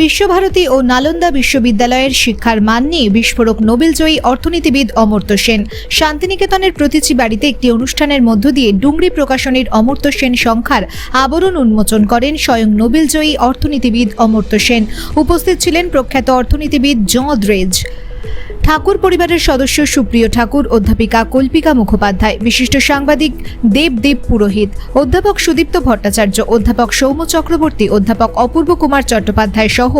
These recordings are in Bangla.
বিশ্বভারতী ও নালন্দা বিশ্ববিদ্যালয়ের শিক্ষার মান নিয়ে বিস্ফোরক নোবেলজয়ী অর্থনীতিবিদ অমর্ত্য সেন। শান্তিনিকেতনের প্রতিচি বাড়িতে একটি অনুষ্ঠানের মধ্য দিয়ে ডুংরি প্রকাশনীর অমর্ত্য সেন সংখ্যার আবরণ উন্মোচন করেন স্বয়ং নোবেলজয়ী অর্থনীতিবিদ অমর্ত্য সেন। উপস্থিত ছিলেন প্রখ্যাত অর্থনীতিবিদ জ ঠাকুর পরিবারের সদস্য সুপ্রিয় ঠাকুর, অধ্যাপিকা কল্পিকা মুখোপাধ্যায়, বিশিষ্ট সাংবাদিক দেবদেব পুরোহিত, অধ্যাপক সুদীপ্ত ভট্টাচার্য, অধ্যাপক সৌম চক্রবর্তী, অধ্যাপক অপূর্ব কুমার চট্টোপাধ্যায় সহ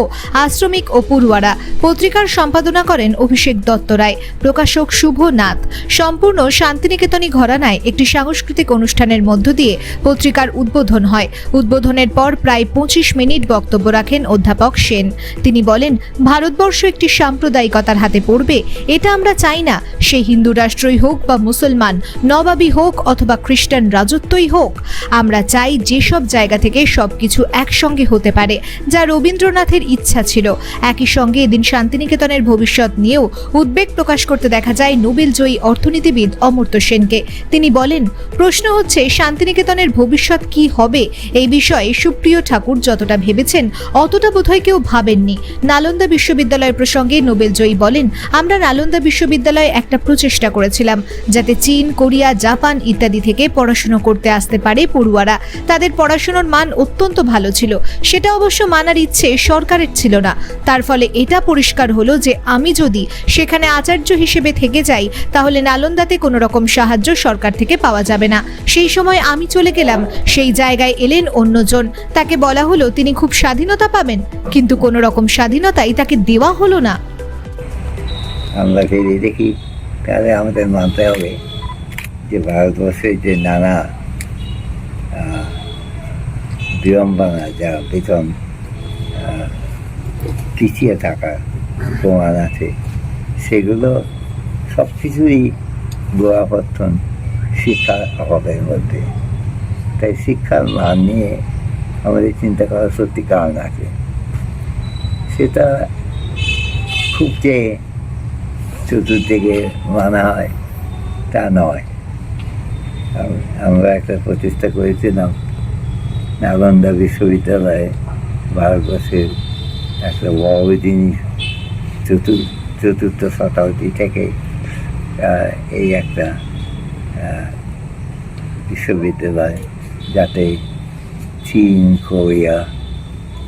আশ্রমিক ও পড়ুয়ারা পত্রিকার সম্পাদনা করেন অভিষেক দত্ত রায়, প্রকাশক শুভ নাথ সম্পূর্ণ শান্তিনিকেতনী ঘরানায় একটি সাংস্কৃতিক অনুষ্ঠানের মধ্য দিয়ে পত্রিকার উদ্বোধন হয়। উদ্বোধনের পর প্রায় পঁচিশ মিনিট বক্তব্য রাখেন অধ্যাপক সেন। তিনি বলেন, ভারতবর্ষ একটি সাম্প্রদায়িকতার হাতে পড়বে এটা আমরা চাই না। সে হিন্দু রাষ্ট্রই হোক বা মুসলমান নবাবী হোক অথবা খ্রিস্টান রাজত্বই হোক, আমরা চাই যেসব জায়গা থেকে সবকিছু একসঙ্গে হতে পারে, যা রবীন্দ্রনাথের ইচ্ছা ছিল। একই সঙ্গে এদিন শান্তিনিকেতনের ভবিষ্যৎ নিয়েও উদ্বেগ প্রকাশ করতে দেখা যায় নোবেলজয়ী অর্থনীতিবিদ অমর্ত্য সেনকে। তিনি বলেন, প্রশ্ন হচ্ছে, শান্তিনিকেতনের ভবিষ্যৎ কি হবে? এই বিষয়ে সুপ্রিয় ঠাকুর যতটা ভেবেছেন, অতটা বোধহয় কেউ ভাবেননি। নালন্দা বিশ্ববিদ্যালয় প্রসঙ্গে নোবেলজয়ী বলেন আমরা নালন্দা বিশ্ববিদ্যালয়ে একটা প্রচেষ্টা করেছিলাম, যাতে চীন, কোরিয়া, জাপান ইত্যাদি থেকে পড়াশুনো করতে আসতে পারে পড়ুয়ারা। তাদের পড়াশুনোর মান অত্যন্ত ভালো ছিল। সেটা অবশ্য মানার ইচ্ছে সরকারের ছিল না। তার ফলে এটা পরিষ্কার হলো যে আমি যদি সেখানে আচার্য হিসেবে থেকে যাই, তাহলে নালন্দাতে কোনো রকম সাহায্য সরকার থেকে পাওয়া যাবে না। সেই সময় আমি চলে গেলাম। সেই জায়গায় এলেন অন্যজন। তাকে বলা হলো, তিনি খুব স্বাধীনতা পাবেন। কিন্তু কোনো রকম স্বাধীনতাই তাকে দেওয়া হলো না। আমরা যদি দেখি, তাহলে আমাদের মানতে হবে যে ভারতবর্ষের যে নানা বিড়ম্বনা যা বেতন পিছিয়ে থাকার প্রমাণ আছে, সেগুলো সব কিছুই গোয়াপত্তন শিক্ষার অভাবের মধ্যে। তাই শিক্ষার মান নিয়ে আমাদের চিন্তা করার সত্যি কারণ আছে। সেটা খুব যে চতুর্দিকে মানা হয়, তা নয়। আমরা একটা প্রচেষ্টা করেছিলাম নালন্দা বিশ্ববিদ্যালয়ে ভারতবর্ষের একটা বড় জিনিস চতুর চতুর্থ শতাব্দী থেকে এই একটা বিশ্ববিদ্যালয় যাতে চীন, কোরিয়া,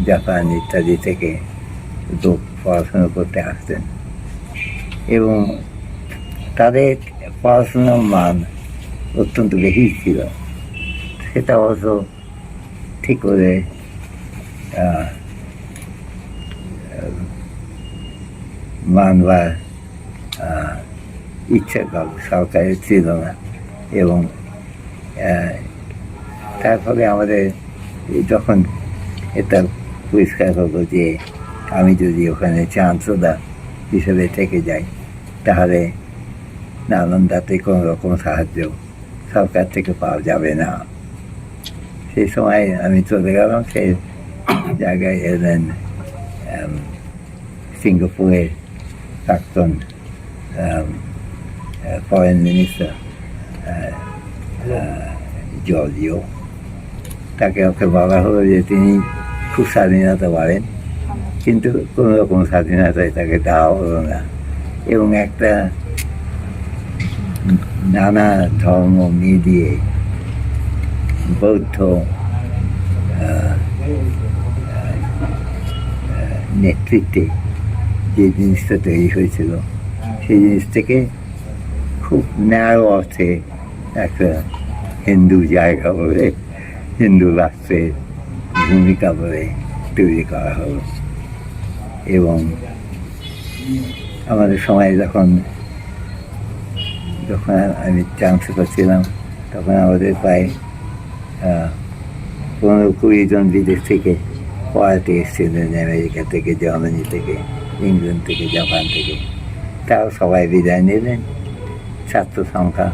জাপান ইত্যাদি থেকে লোক পড়াশোনা করতে আসতেন। এবং তাদের পড়াশোনার মান অত্যন্ত বেশি ছিল। সেটা অবশ্য ঠিক করে আহ, মানবার ইচ্ছা সরকারের ছিল না এবং তার ফলে আমাদের যখন এটা পরিষ্কার হলো যে আমি যদি ওখানে চান্সদার হিসেবে থেকে যাই তাহলে নালন্দাতে কোনো রকম সাহায্য সরকার থেকে পাওয়া যাবে না। সেই সময় আমি চলে গেলাম সেই জায়গায় এলেন সিঙ্গাপুরের প্রাক্তন ফরেন মিনিস্টার জর্জিও। তাকে ওকে বলা হলো যে তিনি খুব স্বাধীনতা পাবেন কিন্তু কোনো রকম স্বাধীনতায় তাকে দেওয়া হলো না। এবং একটা নানা ধর্ম মিলিয়ে বৌদ্ধ নেতৃত্বে যে জিনিসটা তৈরি হয়েছিল, সেই জিনিস থেকে খুব ন্যায় অর্থে একটা হিন্দু জায়গা বলে, হিন্দু রাষ্ট্রের ভূমিকা বলে তৈরি করা হলো। এবং আমাদের সময় যখন যখন আমি চান্স করছিলাম তখন আমাদের প্রায় পনেরো কুড়ি জন বিদেশ থেকে পড়াতে এসেছিলেন আমেরিকা থেকে, জার্মানি থেকে, ইংল্যান্ড থেকে, জাপান থেকে। তাও সবাই বিদায় নিলেন। ছাত্র সংখ্যা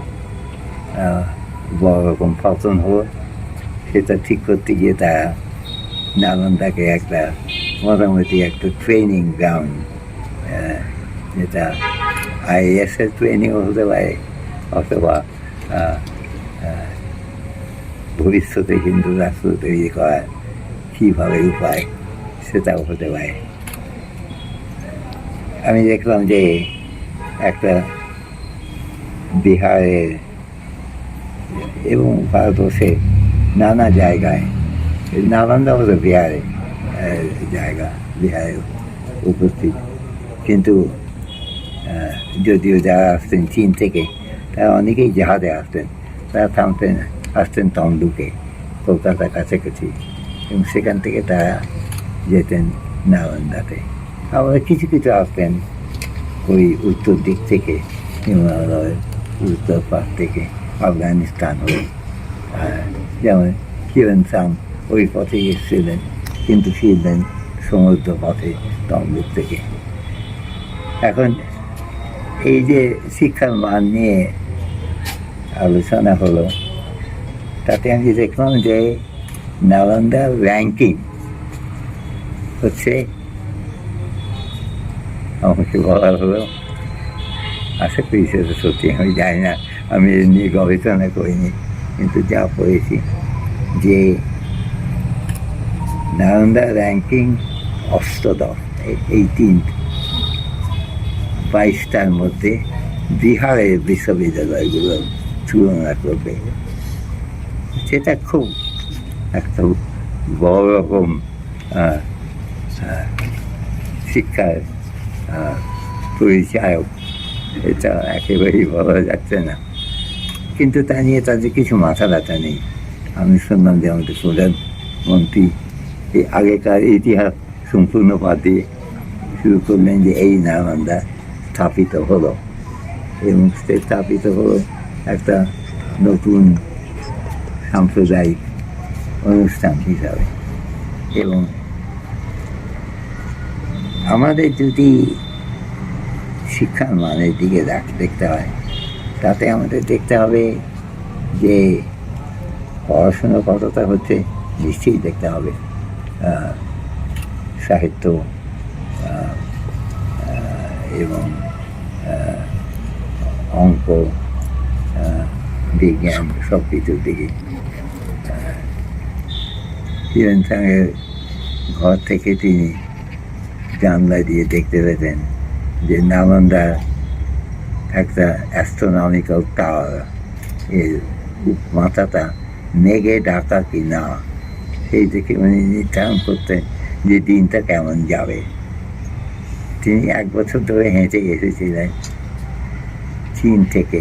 বড় রকম পতন হলো। সেটা ঠিক করতে গিয়ে তারা নালন্দাকে একটা, মোটামুটি একটা ট্রেনিং গ্রাউন্ড যেটা আইএসের ট্রেনিংও হতে পারে, অথবা ভবিষ্যতে হিন্দু রাষ্ট্র তৈরি করার কীভাবে উপায় সেটাও হতে পারে। আমি দেখলাম যে একটা বিহারের এবং ভারতবর্ষে নানা জায়গায় নালন্দা হলো বিহারে জায়গা বিহারে উপস্থিত। কিন্তু যদিও যারা আসতেন চীন থেকে তারা অনেকেই জাহাজে আসতেন তারা থামতেন আসতেন তমলুকে, কলকাতার কাছাকাছি, এবং সেখান থেকে তারা যেতেন নালন্দাতে। আবার কিছু কিছু আসতেন ওই উত্তর দিক থেকে, হিমালয়ের উত্তর পাশ থেকে, আফগানিস্তান হয়ে। যেমন কিরণ সাং ওই পথে এসেছিলেন, কিন্তু ফিরলেন সমুদ্র পথে তমলুক থেকে। এখন এই যে শিক্ষার মান নিয়ে আলোচনা হলো, তাতে আমি দেখলাম যে নালন্দার র্যাঙ্কিং হচ্ছে, আমাকে বলা হলো, আশা করি সেটা সত্যি, আমি জানি না, আমি এ নিয়ে গবেষণা করিনি, কিন্তু যা পড়েছি যে নালন্দা র্যাঙ্কিং অষ্টদশ এই তিন বাইশটার মধ্যে বিহারের বিশ্ববিদ্যালয়গুলো তুলনা করবে। সেটা খুব একটা বড় রকম শিক্ষার পরিচায়ক, এটা একেবারেই বলা যাচ্ছে না। কিন্তু তা নিয়ে তাদের কিছু মাথা ব্যথা নেই। আমি শুনলাম যে আমাদের প্রধানমন্ত্রী এই আগেকার ইতিহাস সম্পূর্ণ বাদ দিয়ে শুরু করলেন যে এই নালন্দা স্থাপিত হলো। এবং স্থাপিত হলো একটা নতুন সাম্প্রদায়িক অনুষ্ঠান হিসাবে। এবং আমাদের যদি শিক্ষার মানের দিকে দেখতে হয়, তাতে আমাদের দেখতে হবে যে পড়াশোনা কতটা হচ্ছে, নিশ্চয়ই দেখতে হবে সাহিত্য এবং অঙ্ক বিজ্ঞান সব কিছুর দিকে সাংয়ের ঘর থেকে তিনি জানলা দিয়ে দেখতে পেতেন যে নালন্দার একটা অ্যাস্ট্রোনমিক্যাল টাওয়ার এর মাথাটা মেঘে ঢাকা কি না সেই থেকে উনি নির্ধারণ করতেন যে দিনটা কেমন যাবে। তিনি এক বছর ধরে হেঁটে এসেছিলেন চীন থেকে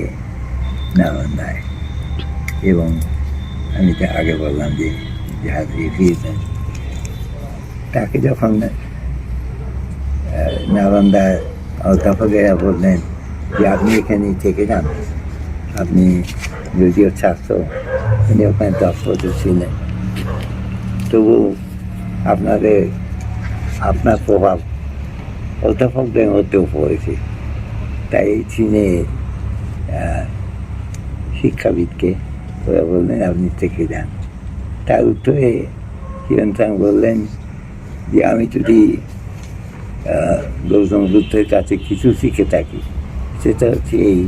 নালন্দায় এবং আমি তো আগে বললাম যে জাহাজ ফিরবেন। তাকে যখন নালন্দার অধ্যাপকেরা বললেন যে, আপনি এখানে থেকে যান। আপনি যদিও ছাত্র, উনি ওখানে বছর ছিলেন। তবু আপনাদের, আপনার প্রভাব অধ্যাপকদের মধ্যেও পড়েছে তাই চীনে শিক্ষাবিদকে ওরা বললেন আপনি থেকে যান তার উত্তরে হিরণ বললেন যে আমি যদি গৌতম বুদ্ধের কাছে কিছু শিখে থাকি সেটা হচ্ছে এই